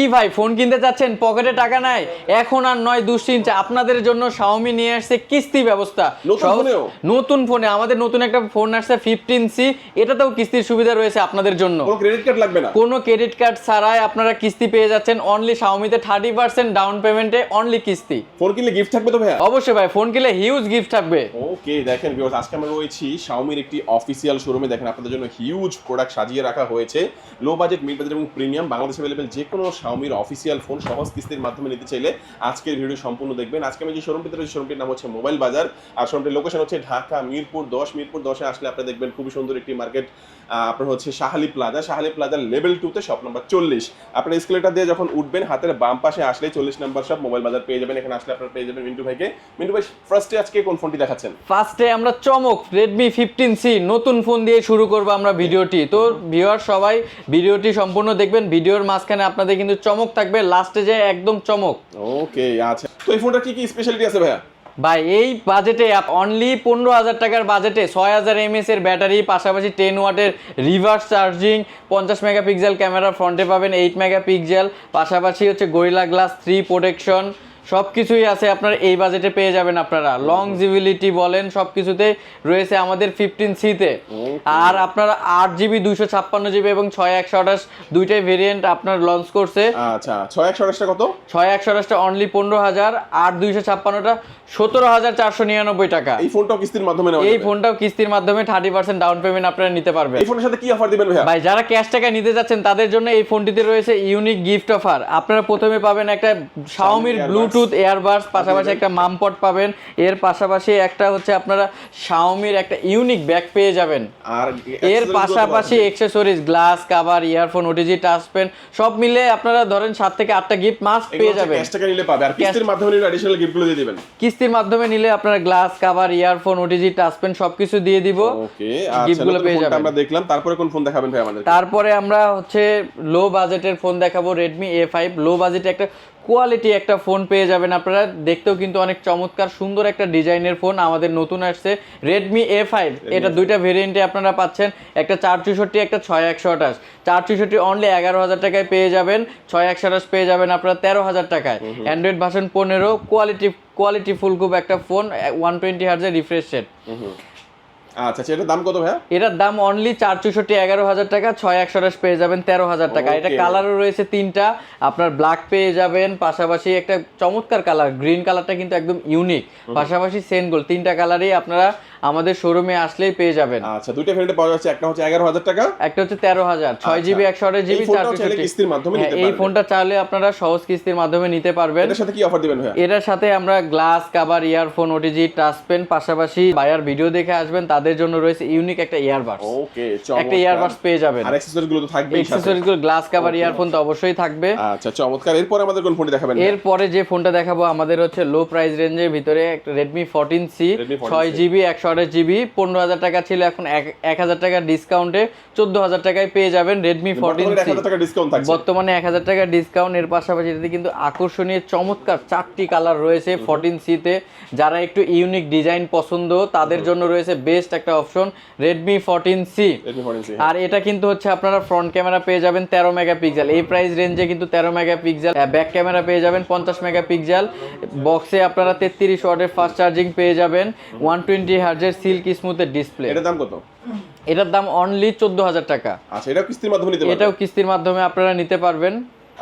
কি ভাই ফোন কিনতে চাচ্ছেন? পকেটে টাকা নাই? এখন আর নয় দুশ্চিন্তা। আপনাদের জন্য শাওমি নিয়ে আসছে কিস্তি ব্যবস্থা। নতুন ফোনে। আমাদের নতুন একটা ফোন আসছে ফিফটিন সি এটাতেও কিস্তির সুবিধা রয়েছে আপনাদের জন্য। কোনো ক্রেডিট কার্ড লাগবে না? কোনো ক্রেডিট কার্ড ছাড়াই আপনারা কিস্তি পেয়ে যাচ্ছেন। অনলি শাওমিতে থার্টি পার্সেন্ট ডাউন পেমেন্টে অনলি কিস্তি। ফোন কিনলে গিফট থাকবে তো ভাই অবশ্যই ভাই ফোন কিনলে হিউজ গিফট থাকবে। ওকে দেখেন ভিউয়ার্স আজকে আমরা রয়েছি শাওমির একটি অফিসিয়াল শোরুমে দেখেন আপনাদের জন্য হিউজ প্রোডাক্ট সাজিয়ে রাখা হয়েছে। লো বাজেট মিড বাজেট এবং প্রিমিয়াম বাংলাদেশে অ্যাভেলেবেল যে কোনো শাওমির অফিসিয়াল ফোন সহজ কিস্তির মাধ্যমে নিতে চাইলে আজকের ভিডিও সম্পূর্ণ দেখবেন। আজকে আমি যে শোরুমটিতে রয়েছে শোরুমটির নাম হচ্ছে মোবাইল বাজার আর শোরুমটির লোকেশন হচ্ছে ঢাকা, মিরপুর দশ। মিরপুর দশে আসলে আপনি দেখবেন খুবই সুন্দর একটি মার্কেট আপনার হচ্ছে শাহালি প্লাজা শাহালি প্লাজার লেভেল টুতে শপ নাম্বার চল্লিশ। আপনার স্কেলেটার দিয়ে যখন উঠবেন, হাতের বাম পাশে আসলে চল্লিশ নাম্বার শপ মোবাইল বাজার পেয়ে যাবেন। এখানে আসলে আপনারা পেয়ে যাবেন মিন্টু ভাইকে। মিন্টু ভাই ফার্স্টে আজকে কোন ফোনটি দেখাচ্ছেন? ফার্স্টে আমরা চমক রেডমি ফিফটিন সি নতুন ফোন দিয়ে শুরু করব আমরা ভিডিওটি তো ভিউয়ার সবাই ভিডিওটি সম্পূর্ণ দেখবেন। ভিডিওর মাঝখানে আপনাদের কিন্তু চমক থাকবে লাস্টে যে একদম চমক। ওকে আচ্ছা। তো এই ফোনটা কি কি স্পেশালিটি আছে ভাইয়া? ভাই এই বাজেটে অনলি পনেরো হাজার টাকার বাজেটে ছয় হাজার এমএস এর ব্যাটারি পাশাপাশি টেন ওয়াটের রিভার্স চার্জিং পঞ্চাশ মেগাপিক্সেল ক্যামেরা ফ্রন্টে পাবেন এইট মেগাপিক্সেল পাশাপাশি হচ্ছে গরিলা গ্লাস থ্রি প্রোটেকশন সব কিছুই আছে আপনার এই বাজেটে পেয়ে যাবেন আপনারা। লং জিবিলিটি বলেন সব কিছুতে রয়েছে আমাদের ফিফটিন সিতে আর আপনারা আট জিবি দুইশো ছাপ্পান্ন জিবি এবং ছয় একশো আঠাশ দুইটাই ভেরিয়েন্ট আপনার লঞ্চ করছে। আচ্ছা ছয় একশো আঠাশটা কত? ছয় একশো আঠাশটা অনলি পনেরো হাজার আট দুইশো ছাপ্পান্নটা সতেরো হাজার চারশো নিরানব্বই টাকা। এই ফোনটাও কিস্তির মাধ্যমে এই ফোনটাও কিস্তির মাধ্যমে থার্টি পার্সেন্ট ডাউন পেমেন্ট আপনারা নিতে পারবেন। এই ফোনের সাথে কি অফার দিবেন ভাই যারা ক্যাশ টাকা নিতে যাচ্ছেন তাদের জন্য এই ফোনটিতে রয়েছে ইউনিক গিফট অফার আপনারা প্রথমে পাবেন একটা শাওমির Earbuds। ব্লুটুথ এয়ারবাডস পাশাপাশি একটা মামপট পাবেন। এর পাশাপাশি একটা হচ্ছে আপনারা শাওমির একটা ইউনিক ব্যাগ পেয়ে যাবেন। আর এর পাশাপাশি। Accessories glass cover earphone OTG touch pen সব মিলে আপনারা ধরেন সাত থেকে আটটা গিফট মাস্ট পেয়ে যাবেন। cash টাকা নিলে পাবে। আর কিস্তির মাধ্যমে নিলে অ্যাডিশনাল গিফটগুলো দিয়ে দিবেন। কিস্তির মাধ্যমে নিলে আপনারা glass cover earphone OTG touch pen সবকিছু দিয়ে দিব। ওকে গিফটগুলো আচ্ছা পেয়ে যাবেন। আমরা দেখলাম। তারপরে কোন ফোন দেখাবেন ভাই আমাদের তারপরে আমরা হচ্ছে লো বাজেটের ফোন দেখাবো রেডমি এ ফাইভ লো বাজেটে একটা কোয়ালিটি একটা ফোন পেয়ে যাবেন আপনারা। দেখতেও কিন্তু অনেক চমৎকার সুন্দর একটা ডিজাইনের ফোন আমাদের নতুন আসছে রেডমি এ ফাইভ এটা দুইটা ভেরিয়েন্টে আপনারা পাচ্ছেন একটা চার চৌষট্টি একটা ছয় একশো আঠাশ। চার চৌষট্টি অনলি এগারো হাজার টাকায় পেয়ে যাবেন ছয় একশো আঠাশ পেয়ে যাবেন আপনারা তেরো হাজার টাকায়। অ্যান্ড্রয়েড ভার্সন পনেরো কোয়ালিটি কোয়ালিটি ফুল খুব একটা ফোন ওয়ান টোয়েন্টি হার্জের রিফ্রেশ রেট আচ্ছা আচ্ছা এটার দাম কত ভাইয়া? এটার দাম অনলি চার চৌষট্টি এগারো হাজার টাকা ছয় একশো পেয়ে যাবেন তেরো হাজার টাকা। এটা কালারও রয়েছে তিনটা আপনার ব্ল্যাক পেয়ে যাবেন পাশাপাশি একটা চমৎকার কালার গ্রিন কালারটা কিন্তু একদম ইউনিক পাশাপাশি সেন গোল্ড তিনটা কালারই আপনারা আমাদের শোরুমে আসলেই পেয়ে যাবেন। আচ্ছা দুইটা ভেরিয়েন্টে পাওয়া যাচ্ছে একটা হচ্ছে এগারো হাজার টাকা। একটা হচ্ছে তেরো হাজার ছয় জিবি একশো আঠাশ জিবি কিস্তির মাধ্যমে হ্যাঁ, এই ফোনটা চাইলে আপনারা সহজ কিস্তির মাধ্যমে নিতে পারবেন। এটার সাথে কি অফার দিবেন এটার সাথে আমরা glass cover earphone OTG touch pen পাশাপাশি বায়ার ভিডিও দেখে আসবেন তাদের জন্য রয়েছে ইউনিক একটা ইয়ারবাডস ওকে একটা ইয়ারবাডস পেয়ে যাবেন। আর অ্যাক্সেসরিজগুলো তো থাকবে এক্সেসরিজগুলো গ্লাস কাভার ইয়ারফোন তো অবশ্যই থাকবে। আচ্ছা চমৎকার। এরপর আমাদের কোন ফোনটি দেখাবেন? এরপরে যে ফোনটা দেখাবো আমাদের হচ্ছে লো প্রাইস রেঞ্জের ভিতরে একটা Redmi 14C ছয় জিবি একশো আঠাশ জিবি পনেরো হাজার টাকা ছিল এখন এক- এক হাজার টাকার ডিসকাউন্টে চোদ্দ হাজার টাকায় পেয়ে যাবেন রেডমি ফোরটিন বর্তমানে সি 1000 টাকা ডিসকাউন্ট থাকছে। বর্তমানে এক হাজার টাকা ডিসকাউন্ট এর পাশাপাশি এটাতে কিন্তু আকর্ষণীয় চমৎকার চারটি কালার রয়েছে ফোরটিন সিতে যারা একটু ইউনিক ডিজাইন পছন্দ তাদের জন্য রয়েছে বেস্ট একটা অপশন রেডমি ফোরটিন সি আর এটা কিন্তু হচ্ছে আপনারা ফ্রন্ট ক্যামেরা পেয়ে যাবেন তেরো মেগাপিক্সেল এই প্রাইস রেঞ্জে কিন্তু তেরো মেগাপিক্সেল ব্যাক ক্যামেরা পেয়ে যাবেন পঞ্চাশ মেগাপিক্সেল বক্সে আপনারা তেত্রিশ ওয়াটের ফাস্ট চার্জিং পেয়ে যাবেন ওয়ান টোয়েন্টি হার্জের সিল্ক স্মুথের ডিসপ্লে এটার দাম কত? এটার দাম অনলি চোদ্দ হাজার টাকা। আচ্ছা এটাও কিস্তির মাধ্যমে এটাও কিস্তির মাধ্যমে আপনারা নিতে পারবেন।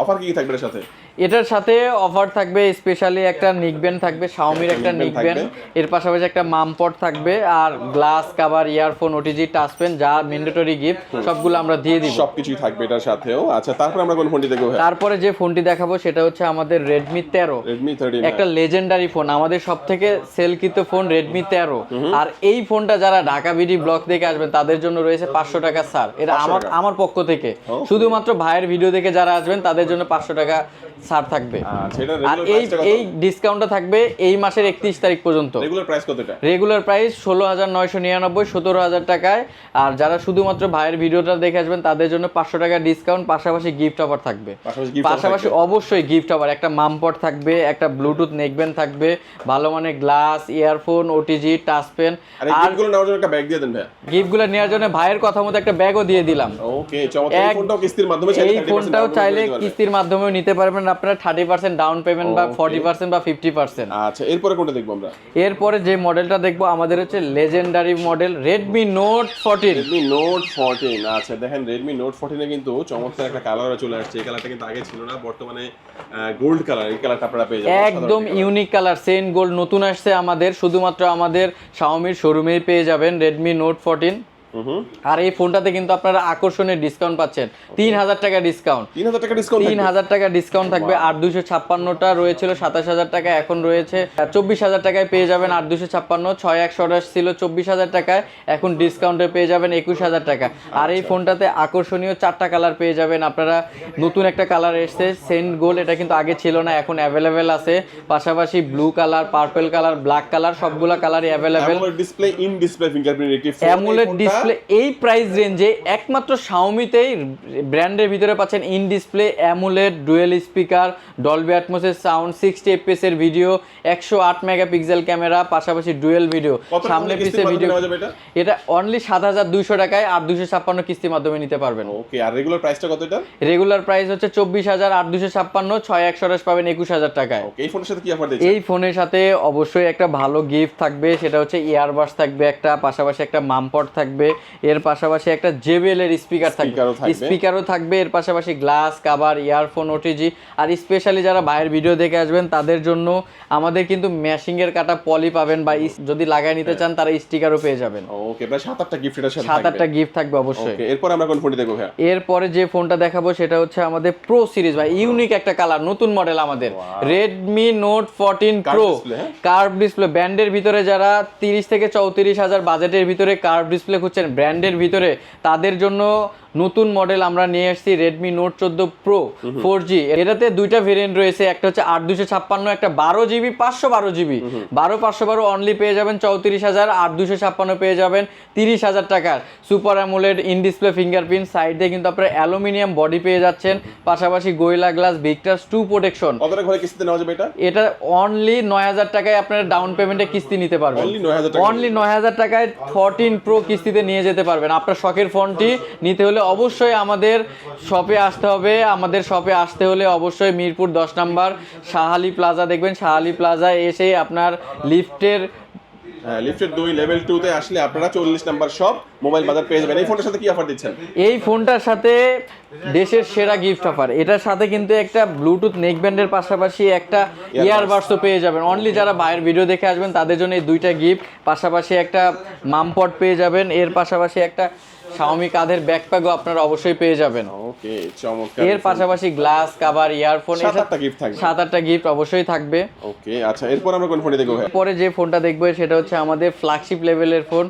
অফার কি কি থাকবে এর সাথে? এটার সাথে অফার থাকবে স্পেশালি একটা নিকব্যান্ড থাকবে শাওমির একটা নিকব্যান্ড এর পাশাপাশি একটা মামপট থাকবে আর glass cover earphone OTG touch pen যা ম্যান্ডেটরি গিফট সবগুলো আমরা দিয়ে দিব। সবকিছুই থাকবে এটার সাথেও। আচ্ছা তারপর আমরা কোন ফোনটি দেখব তারপরে যে ফোনটি দেখাবো সেটা হচ্ছে আমাদের রেডমি তেরো। রেডমি থার্টিন একটা লেজেন্ডারি ফোন আমাদের সব থেকে সেলকৃত ফোন রেডমি তেরো আর এই ফোনটা যারা ঢাকা বিডি ব্লক থেকে আসবেন তাদের জন্য রয়েছে পাঁচশো টাকা ছাড়। এটা আমার আমার পক্ষ থেকে। শুধুমাত্র ভাইয়ের ভিডিও দেখে যারা আসবেন তাদের জন্য পাঁচশো টাকা ছাড় থাকবে। আচ্ছা আর এই এই ডিসকাউন্টটা থাকবে এই মাসের একত্রিশ তারিখ পর্যন্ত। রেগুলার প্রাইস কত এটা? রেগুলার প্রাইস ষোলো হাজার নয়শো নিরানব্বই সতেরো হাজার টাকায়। আর যারা শুধুমাত্র ভাইয়ের ভিডিওটা দেখে আসবেন তাদের জন্য পাঁচশো টাকা ডিসকাউন্ট পাশাপাশি গিফট অফার থাকবে। পাশাপাশি। অবশ্যই গিফট অফার একটা মামপট থাকবে একটা ব্লুটুথ নেকবেন থাকবে ভালো মানে glass earphone OTG touch pen আর গিফটগুলো নেওয়ার জন্য একটা ব্যাগ দিয়ে দেন ভাইয়া। গিফটগুলো নেওয়ার জন্য ভাইয়ের কথা মতো একটা ব্যাগও দিয়ে দিলাম। ওকে চমৎকার। এই ফোনটাও কিস্তির মাধ্যমে চাইলে এই ফোনটাও চাইলে। কিস্তির মাধ্যমেও নিতে পারবেন। আপনারা থার্টি পার্সেন্ট ডাউন পেমেন্ট বা. ফর্টি পার্সেন্ট বা ফিফটি পার্সেন্ট আচ্ছা এরপরে কোনটা দেখব আমরা? এরপরে যে মডেলটা দেখব আমাদের হচ্ছে legendary model Redmi note fourteen Redmi note fourteen আচ্ছা দেখেন রেডমি নোট ফোরটিনে কিন্তু চমৎকার একটা কালার চলে আসছে। এই কালারটা কিন্তু আগে ছিল না বর্তমানে গোল্ড কালার এই কালারটা আপনারা পেয়ে যাবেন। একদম ইউনিক কালার সেন গোল্ড নতুন আসছে আমাদের শুধুমাত্র আমাদের শাওমির শোরুমেই পেয়ে যাবেন রেডমি নোট ফোরটিন আর এই ফোনটাতে কিন্তু আপনারা আকর্ষণীয় ডিসকাউন্ট পাচ্ছেন। তিন হাজার টাকা ডিসকাউন্ট তিন হাজার টাকা ডিসকাউন্ট তিন হাজার টাকা ডিসকাউন্ট থাকবে। আর দুশো ছাপ্পান্নটা রয়েছিল সাতাশ হাজার টাকা এখন রয়েছে। চব্বিশ হাজার টাকায় পেয়ে যাবেন আর দুশো ছাপ্পান্ন ছয় একশো আঠাশ ছিল চব্বিশ হাজার টাকায় এখন ডিসকাউন্টে পেয়ে যাবেন একুশ হাজার টাকা। আর এই ফোনটাতে আকর্ষণীয় চারটা কালার পেয়ে যাবেন আপনারা। নতুন একটা কালার এসছে সেন্ট গোল্ড এটা কিন্তু আগে ছিল না এখন অ্যাভেলেবেল আছে। পাশাপাশি blue colour purple colour black colour সবগুলা কালারই available display in display fingerprint. AMOLED এই ডিসপ্লে এই প্রাইস রেঞ্জে একমাত্র শাওমিতেই ব্র্যান্ডের ভিতরে পাচ্ছেন in display AMOLED dual speaker Dolby অ্যাটমোসের sound sixty FPS এর ভিডিও একশো আট মেগাপিক্সেল ক্যামেরা পাশাপাশি ডুয়েল ভিডিও সামনে পিছে ভিডিও এটা? অনলি সাত হাজার দুইশো টাকায় আর দুশো ছাপ্পান্ন কিস্তির মাধ্যমে নিতে পারবেন। ওকে আর রেগুলার প্রাইসটা কত এটা রেগুলার প্রাইস হচ্ছে চব্বিশ হাজার আট দুশো ছাপ্পান্ন ছয় একশো পাবেন একুশ হাজার টাকায়। এই ফোনের সাথে কি অফার দিচ্ছে এই ফোনের সাথে অবশ্যই একটা ভালো গিফট থাকবে সেটা হচ্ছে ইয়ারবাস থাকবে একটা পাশাপাশি একটা মামপট থাকবে এর পাশাপাশি একটা জেবিএল এর স্পিকার থাকবে। থাকবে। স্পিকারও থাকবে। এর পাশাপাশি গ্লাস কাভার ইয়ারফোন ওটিজি আর স্পেশালি যারা বাইরের ভিডিও দেখে আসবেন তাদের জন্য আমাদের কিন্তু ম্যাশিং এর কাটা পলি পাবেন বা যদি লাগাই নিতে চান তারা স্টিকারও পেয়ে যাবেন। ওকে প্রায় সাত আটটা গিফট সাথে সাত আটটা গিফট থাকবে অবশ্যই। ওকে এরপর আমরা কোন ফোনটি দেখব ভাইয়া? এরপরে যে ফোনটা দেখাবো সেটা হচ্ছে আমাদের প্রো সিরিজ ভাই। ইউনিক একটা কালার নতুন মডেল আমাদের। Redmi note fourteen pro? Curve display ব্যান্ডের ভিতরে যারা তিরিশ থেকে চৌত্রিশ হাজার বাজেটের ভিতরে কার্ভ ডিসপ্লে খুঁজছেন ব্র্যান্ডের ভিতরে। তাদের জন্য নতুন মডেল আমরা নিয়ে এসেছি রেডমি নোট চোদ্দ প্রো ফোর জি এটাতে দুইটা ভেরিয়েন্ট রয়েছে একটা হচ্ছে আট দুশো ছাপ্পান্ন একটা বারো জিবি পাঁচশো বারো জিবি। বারো পাঁচশো বারো অনলি পেয়ে যাবেন চৌত্রিশ হাজার আট দুশো ছাপ্পান্ন পেয়ে যাবেন তিরিশ হাজার টাকার। Super AMOLED in display fingerprint side কিন্তু আপনার অ্যালুমিনিয়াম বডি পেয়ে যাচ্ছেন পাশাপাশি Gorilla glass Victus two protection এটা? অনলি নয় হাজার টাকায় আপনার ডাউন পেমেন্টে কিস্তি নিতে পারবেন। Only 9,000 টাকা? অনলি নয় হাজার টাকায় ফোরটিন প্রো কিস্তিতে নিয়ে যেতে পারবেন। আপনার শখের ফোনটি নিতে হলে অবশ্যই আমাদের শপে আসতে হবে। আমাদের শপে আসতে হলে অবশ্যই মিরপুর দশ নম্বর শাহালি প্লাজা দেখবেন। শাহালি প্লাজা এসে আপনার লিফটের লিফটের দুই লেভেল টু তে আসলে আপনারা চল্লিশ নাম্বার সব মোবাইল বাজার পেয়ে যাবেন। এই ফোনটার সাথে কি অফার দিচ্ছেন? এই ফোনটার সাথে দেশের সেরা গিফট অফার এটার সাথে কিন্তু একটা ব্লুটুথ নেক ব্যান্ডের পাশাপাশি একটা ইয়ারবাডসও পেয়ে যাবেন। অনলি যারা বাইরের ভিডিও দেখে আসবেন তাদের জন্য এই দুইটা গিফট পাশাপাশি একটা মামপট পেয়ে যাবেন। এর পাশাপাশি একটা শাওমি কাঁধের ব্যাকপ্যাকও আপনারা অবশ্যই পেয়ে যাবেন। ওকে চমৎকার এর পাশাপাশি গ্লাস কাভার ইয়ারফোন সাত আটটা গিফট থাকবে। সাত আটটা গিফট অবশ্যই থাকবে। ওকে আচ্ছা এরপর আমরা কোন ফোনটি দেখব ভাই? পরে যে ফোনটা দেখব সেটা হচ্ছে আমাদের ফ্ল্যাগশিপ লেভেলের phone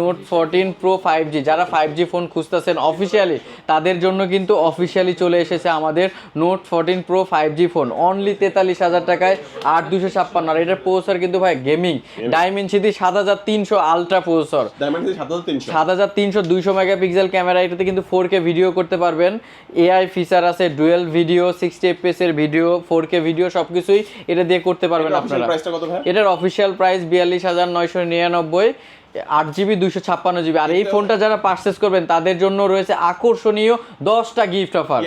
note fourteen pro five G যারা ফাইভ জি ফোন খুঁজতেছেন অফিসিয়ালি তাদের জন্য কিন্তু অফিসিয়ালি চলে এসেছে আমাদের note fourteen pro five G phone only তেতাল্লিশ হাজার টাকায় আট দুশো ছাপ্পান্ন। আর এটার প্রসেসর কিন্তু ভাই গেমিং ডাইমেনসিটি সাত হাজার তিনশো আলট্রা প্রসেসর সাত হাজার তিনশো। দুইশো মেগাপিক্সেল ক্যামেরা এটাতে কিন্তু ফোর কে ভিডিও করতে পারবেন। এআই ফিচার আছে ডুয়েল ভিডিও সিক্সটি এর ভিডিও ফোর কে ভিডিও সবকিছুই এটা দিয়ে করতে পারবেন আপনারা। এটার অফিসিয়াল প্রাইস বিয়াল্লিশ হাজার নয়শো নিরানব্বই আট জিবি দুইশো ছাপ্পান্ন জিবি আর এই ফোনটা যারা পারচেস করবেন তাদের জন্য রয়েছে আকর্ষণীয় দশটা গিফট অফার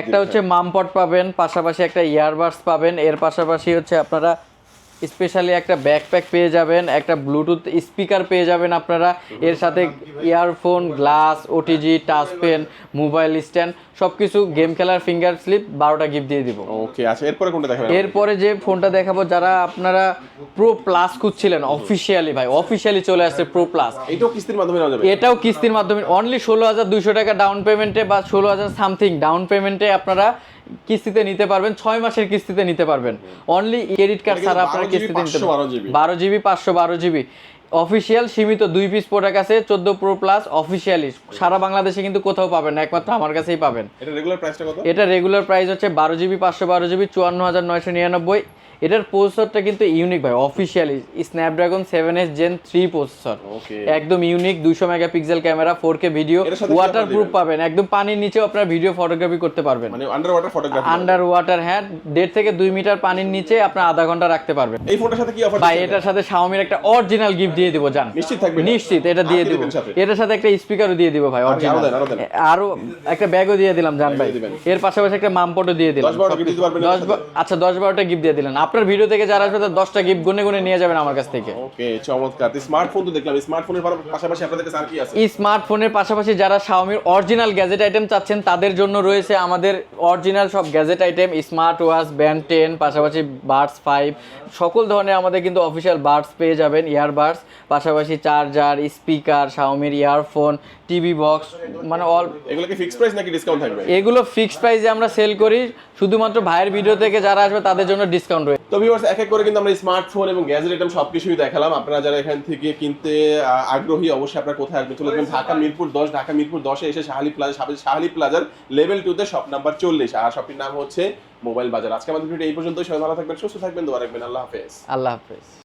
একটা হচ্ছে মামপট পাবেন পাশাপাশি একটা ইয়ারবাডস পাবেন এর পাশাপাশি হচ্ছে আপনারা স্পেশালি একটা ব্যাকপ্যাক পেয়ে যাবেন একটা ব্লুটুথ স্পিকার পেয়ে যাবেন আপনারা। এর সাথে earphone glass OTG touch pen mobile stand সব কিছু গেম খেলার ফিঙ্গার স্লিপ বারোটা গিফট দিয়ে দিব। ওকে আচ্ছা এরপরে কোনটা দেখাবেন এরপরে যে ফোনটা দেখাবো যারা আপনারা প্রো প্লাস খুঁজছিলেন অফিসিয়ালি ভাই অফিসিয়ালি চলে আসছে প্রো প্লাস এইটাও কিস্তির মাধ্যমে নেওয়া যাবে? এটাও কিস্তির মাধ্যমে অনলি ষোলো হাজার দুইশো টাকা ডাউন পেমেন্টে বা ষোলো হাজার সামথিং ডাউন পেমেন্টে আপনারা কিস্তিতে নিতে পারবেন ছয় মাসের কিস্তিতে নিতে পারবেন। অনলি ক্রেডিট কার্ড ছাড়া আপনারা কিস্তিতে নিতে পারবেন। বারো জিবি পাঁচশো বারো জিবি। অফিসিয়াল সীমিত দুই পিস প্রোডাক্ট আছে চোদ্দ প্রো প্লাস অফিসিয়ালি সারা বাংলাদেশে কিন্তু কোথাও পাবেন না একমাত্র আমার কাছেই পাবেন। এটা রেগুলার প্রাইসটা কত? এটা রেগুলার প্রাইস হচ্ছে বারো জিবি পাঁচশো বারো জিবি চুয়ান্ন হাজার নয়শো নিরানব্বই। এটার প্রসেসরটা কিন্তু ইউনিক ভাই officially Snapdragon seven S gen three processor একদম ইউনিক দুশো megapixel camera four K video waterproof পাবেন। একদম পানির নিচেও আপনার ভিডিও ফটোগ্রাফি করতে পারবেন। মানে underwater photography underwater হ্যাঁ দেড় থেকে দুই মিটার পানির নিচে আপনার আধা ঘণ্টা রাখতে পারবেন। এই ফোনটার সাথে কি অফার ভাই এটার সাথে শাওমির একটা অরিজিনাল গিফট দিয়ে দিব জান। নিশ্চিত থাকবে নিশ্চিত এটা দিয়ে দিব। এটার সাথে একটা স্পিকারও দিয়ে দিব ভাই অরিজিনাল আরও একটা ব্যাগও দিয়ে দিলাম জান ভাই। এর পাশাপাশি একটা মামপটও দিয়ে দিলাম। 10 12টা gift দিতে পারবেন এর দশ বা- আচ্ছা দশ বারোটা গিফট দিয়ে দিলেন। আপনার ভিডিও থেকে যারা আসবে তার দশটা গিফট গুনে গুনে নিয়ে যাবেন আমার কাছ থেকে। ওকে চমৎকার। স্মার্টফোন তো দেখলাম স্মার্টফোনের পাশাপাশি আপনাদের কাছে আর কি আছে? স্মার্টফোনের পাশাপাশি যারা শাওমির অরিজিনাল গ্যাজেট আইটেম চাচ্ছেন তাদের জন্য রয়েছে আমাদের অরিজিনাল সব gadget item smart watch band ten পাশাপাশি বার্ডস ফাইভ সকল ধরনের আমাদের কিন্তু অফিসিয়াল বার্ডস পেয়ে যাবেন ইয়ারবাডস পাশাপাশি চার্জার স্পিকার শাওমির ইয়ারফোন টিভি বক্স মানে অল এগুলো কি ফিক্সড প্রাইস নাকি ডিসকাউন্ট থাকবে? এগুলো ফিক্সড প্রাইসে আমরা সেল করি। শুধুমাত্র ভাইয়ের ভিডিও থেকে যারা আসবে তাদের জন্য ডিসকাউন্ট রয়েছে তো ভিউয়ার্স এক এক করে কিন্তু আমরা স্মার্টফোন এবং গ্যাজেট আইটেম সবকিছুই দেখালাম। আপনারা যারা এখান থেকে কিনতে আগ্রহী অবশ্যই আপনারা কোথায় আসবেন? চলে যাবেন ঢাকা মিরপুর দশ ঢাকা মিরপুর দশে এসে শাহালি প্লাজা শাহালি প্লাজার লেভেল টুতে শপ নাম্বার চল্লিশ। আর শপটির নাম হচ্ছে মোবাইল বাজার। আজকে আমাদের ভিডিও এই পর্যন্ত সবাই ভালো থাকবেন সুস্থ থাকবেন দোয়া রাখবেন। আল্লাহ হাফেজ। আল্লাহ হাফেজ।